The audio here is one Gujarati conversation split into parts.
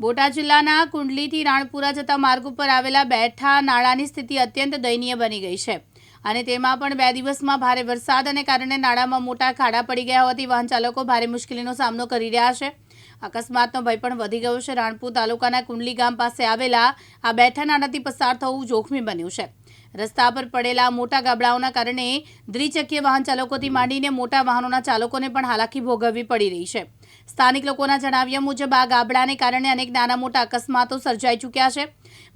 બોટાદ જિલ્લાના કુંડલીથી રાણપુરા જતા માર્ગ ઉપર આવેલા બેઠા નાળાની સ્થિતિ અત્યંત દયનીય બની ગઈ છે. અને તેમાં પણ બે દિવસમાં ભારે વરસાદને કારણે નાળામાં મોટા ખાડા પડી ગયા હોવાથી વાહન ચાલકો ભારે મુશ્કેલીનો સામનો કરી રહ્યા છે. અકસ્માતનો ભય પણ વધી ગયો છે. રાણપુર તાલુકાના કુંડલી ગામ પાસે આવેલા આ બેઠા નાળાથી પસાર થવું જોખમી બન્યું છે. રસ્તા પર પડેલા મોટા ગાબડાઓના કારણે દ્વિચક્રીય વાહન ચાલકોથી માંડીને મોટા વાહનોના ચાલકોને પણ હાલાકી ભોગવવી પડી રહી છે. સ્થાનિક લોકોના જણાવ્યા મુજબ આ ગાબડાને કારણે અનેક નાના મોટા અકસ્માતો સર્જાઈ ચૂક્યા છે.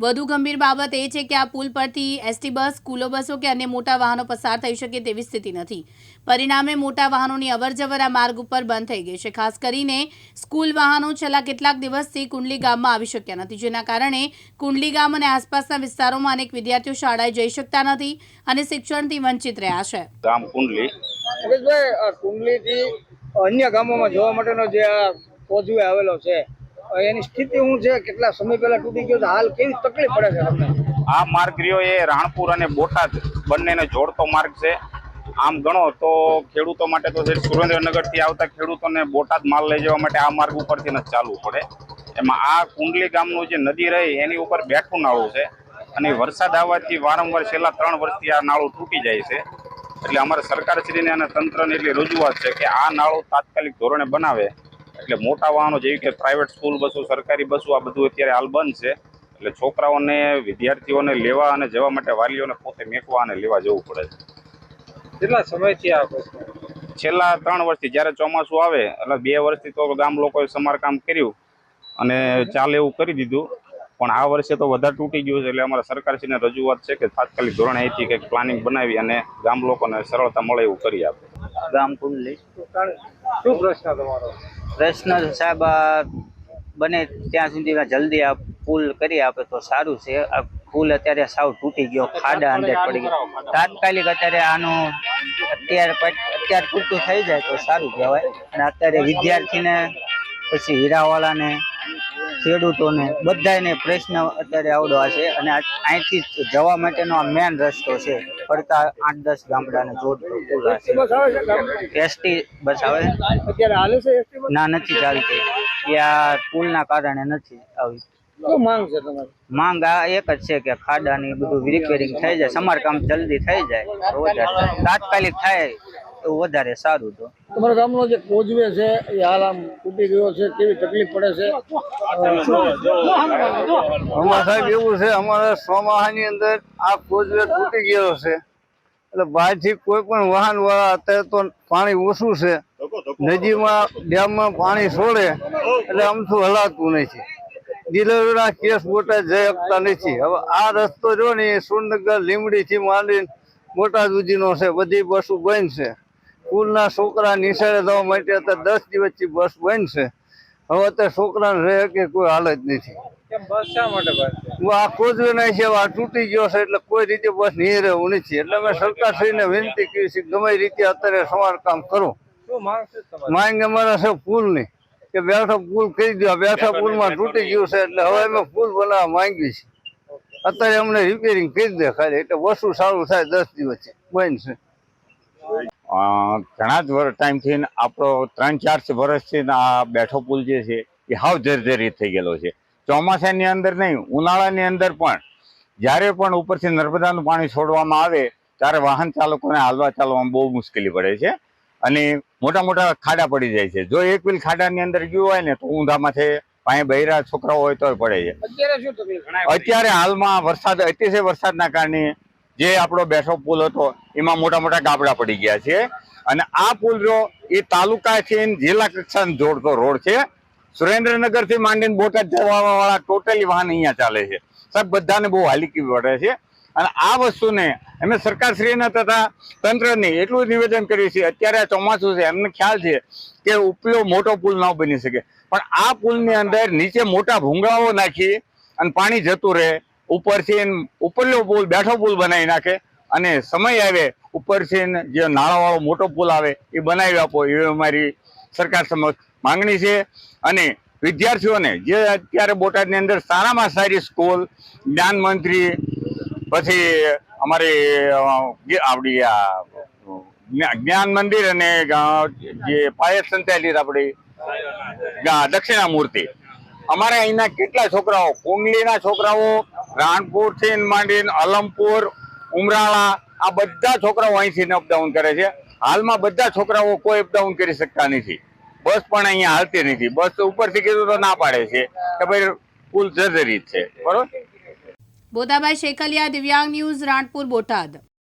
વધુ ગંભીર બાબત એ છે કે આ પુલ પરથી એસટી બસ સ્કૂલો બસો કે અન્ય મોટા વાહનો પસાર થઈ શકે તેવી સ્થિતિ નથી. પરિણામે મોટા વાહનોની અવરજવર આ માર્ગ ઉપર બંધ થઈ ગઈ છે. ખાસ કરીને સ્કૂલ વાહનો છેલ્લા કેટલાક દિવસથી કુંડલી ગામમાં આવી શક્યા નથી જેના કારણે કુંડલી ગામ અને આસપાસના વિસ્તારોમાં અનેક વિદ્યાર્થીઓ શાળાએ જઈ શકતા નથી અને શિક્ષણથી વંચિત રહ્યા છે. ગામ કુંડલી. કુંડલીથી અન્ય ગામોમાં જોવા માટેનો જે આ કોઝવે આવેલો છે એની સ્થિતિ શું છે? કેટલા સમય પહેલા તૂટી ગયો હાલ કેવી તકલીફ પડે છે તમને? આ માર્ગ રહ્યો એ રાણપુર અને બોટાદ બંનેને જોડતો માર્ગ છે. આમ ગણો તો ખેડૂતો માટે તો સુરેન્દ્રનગરથી આવતા ખેડૂતોને બોટાદ માલ લઈ જવા માટે આ માર્ગ ઉપરથી જ ચાલવું પડે. એમાં આ કુંડલી ગામનું જે નદી રહી એની ઉપર બેઠું નાળું છે અને વરસાદ આવવાથી વારંવાર છેલ્લા ત્રણ વર્ષથી આ નાળું તૂટી જાય છે. એટલે અમારે સરકારશ્રીને અને તંત્રને એટલી રજૂઆત છે કે આ નાળું તાત્કાલિક ધોરણે બનાવે. એટલે મોટા વાહનો જેવી કે પ્રાઇવેટ સ્કૂલ બસો સરકારી બસો આ બધું અત્યારે હાલ બંધ છે. એટલે છોકરાઓને વિદ્યાર્થીઓને લેવા અને જવા માટે વાલીઓને પોતે મેકવા અને લેવા જવું પડે છે. કેટલા સમયથી આ છેલ્લા ત્રણ વર્ષથી જ્યારે ચોમાસું આવે એટલે બે વર્ષથી તો ગામ લોકોએ સમારકામ કર્યું અને ચાલે એવું કરી દીધું. પણ આ વર્ષે તો વધારે તૂટી ગયું છે એટલે અમારા સરકારશ્રીને રજૂઆત છે કે તાત્કાલિક ધોરણે અહીંથી કંઈક પ્લાનિંગ બનાવી અને ગામ લોકોને સરળતા મળે એવું કરી આપે. ગામ કુંડલી શું પ્રશ્ન તમારો? પ્રશ્ન સાહેબ આ બને ત્યાં સુધીમાં જલ્દી આ પુલ કરી આપે તો સારું છે. આ પુલ અત્યારે સાવ તૂટી ગયો ખાડા અંદર પડી ગયો. તાત્કાલિક અત્યારે આનું અત્યારે અત્યારે પૂરતું થઈ જાય તો સારું કહેવાય. અને અત્યારે વિદ્યાર્થીને પછી હીરાવાળાને ખેડૂતોને બધાને પ્રશ્ન અત્યારે આવડો છે અને અહીંથી જવા માટેનો આ મેન રસ્તો છે. પડતા આઠ દસ ગામડાને જોડતો પુલ છે. એસટી બસ આવે અત્યારે હાલે છે ના નથી ચાલતી. એ આ પુલના કારણે નથી આવી. માંગ છે તમારી? માંગ આ એક જ છે કે ખાડાની બધું રિપેરિંગ થઈ જાય. સમારકામ જલ્દી થઈ જાય. તાત્કાલિક થાય. તો વધારે સારું તો. તમારા ગામનો જે કોજવે છે એ હાલ આમ તૂટી ગયો છે કેવી તકલીફ પડે છે? અમારા સાહેબ એવું છે અમારા ચોમાસાની અંદર આ કોજવે તૂટી ગયો છે. એટલે બહારથી કોઈ પણ વાહન વાળા અત્યારે તો પાણી ઓછું છે. નદીમાં ડેમમાં પાણી છોડે એટલે અમથું હલાતું નથી. ડિલિવરીના કેસ મોટા જઈ શકતા નથી. હવે આ રસ્તો જો ને એ સુરનગર લીમડીથી માંડીને બોટાદ સુધીનો છે બધી બસો બંધ છે. સ્કૂલના છોકરા નિશાળે જવા માટે અત્યારે દસ દિવસથી બસ બંધ છે. હવે અત્યારે છોકરાને રહે કે કોઈ હાલત નથી. આ કોઝવે નહીં છે? આ તૂટી ગયો છે એટલે કોઈ રીતે બસ નહીં રહેવું નથી. એટલે મેં સરકારશ્રીને વિનંતી કરી છે ગમે રીતે અત્યારે સમારકામ કરો. માંગ અમારા છે પુલની કે બેઠો પુલ કરી દો. બેઠા પુલમાં તૂટી ગયું છે એટલે હવે અમે પુલ બનાવવા માંગીએ છીએ. અત્યારે અમને રિપેરિંગ કરી દે ખાલી એટલે વસ્તુ સારું થાય દસ દિવસ બંધ છે. અ, ઘણા જ વર્ષ ટાઈમથી ને આપણો ત્રણ ચાર વર્ષથી આ બેઠો પુલ જે છે એ હાવ જર્જરિત થઈ ગયેલો છે. ચોમાસાની અંદર નહીં ઉનાળાની અંદર પણ. જ્યારે પણ ઉપરથી નર્મદાનું પાણી છોડવામાં આવે ત્યારે વાહન ચાલકોને હાલવા ચાલવામાં બહુ મુશ્કેલી પડે છે અને મોટા મોટા ખાડા પડી જાય છે. જો એક વિલ ખાડાની અંદર ગયું હોય ને તો ઊંધામાંથી પાસે બૈરા છોકરાઓ હોય તોય પડે છે. અત્યારે હાલમાં વરસાદ અતિશય વરસાદના કારણે જે આપણો બેઠો પુલ હતો, એમાં મોટા મોટા ગાબડા પડી ગયા છે. અને આ પુલ જો એ તાલુકાથી જિલ્લા કક્ષાને જોડતો રોડ છે. સુરેન્દ્રનગરથી માંડીને બોટાદ જવાવાળા ટોટલી વાહન અહીંયા ચાલે છે. સાહેબ, બધાને બહુ હાલીકી પડે છે. અને આ વસ્તુને અમે સરકારશ્રીના તથા તંત્રને એટલું જ નિવેદન કરીએ છીએ અત્યારે ચોમાસું છે, એમને ખ્યાલ છે કે ઉપલો મોટો પુલ ન બની શકે. પણ આ પુલની અંદર નીચે મોટા ભૂંગળાઓ નાખી અને પાણી જતું રહે. ઉપરથી ઉપરલો પુલ, બેઠો પુલ બનાવી નાખે. અને સમય આવે, ઉપરથી જે નાળાવાળો મોટો પુલ આવે, એ બનાવી આપો એવી અમારી સરકાર સમક્ષ માંગણી છે. અને વિદ્યાર્થીઓને જે અત્યારે બોટાદની અંદર સારામાં સારી સ્કૂલ, જ્ઞાન મંત્રી, પછી અમારી આપણી આ, જ્ઞા- જ્ઞાન મંદિર અને જે પાયત સંચાલિત આપણી દક્ષિણા દક્ષિણામૂર્તિ. અમારે અહીંના કેટલા છોકરાઓ, કુંડલીના છોકરાઓ રાણપુરથી માંડીને અલમપુર, ઉમરાળા, આ બધા છોકરાઓ અહીંથી અપડાઉન કરે છે. હાલમાં બધા છોકરાઓ કોઈ અપડાઉન કરી શકતા નથી. બસ પણ અહીંયા હાલતી નથી. બસ ઉપરથી કીધું તો ના પાડે છે કે ભાઈ પુલ જર્જરિત છે. બરોબર? બોધાભાઈ શેખલિયા, દિવ્યાંગ ન્યૂઝ, રાણપુર, બોટાદ.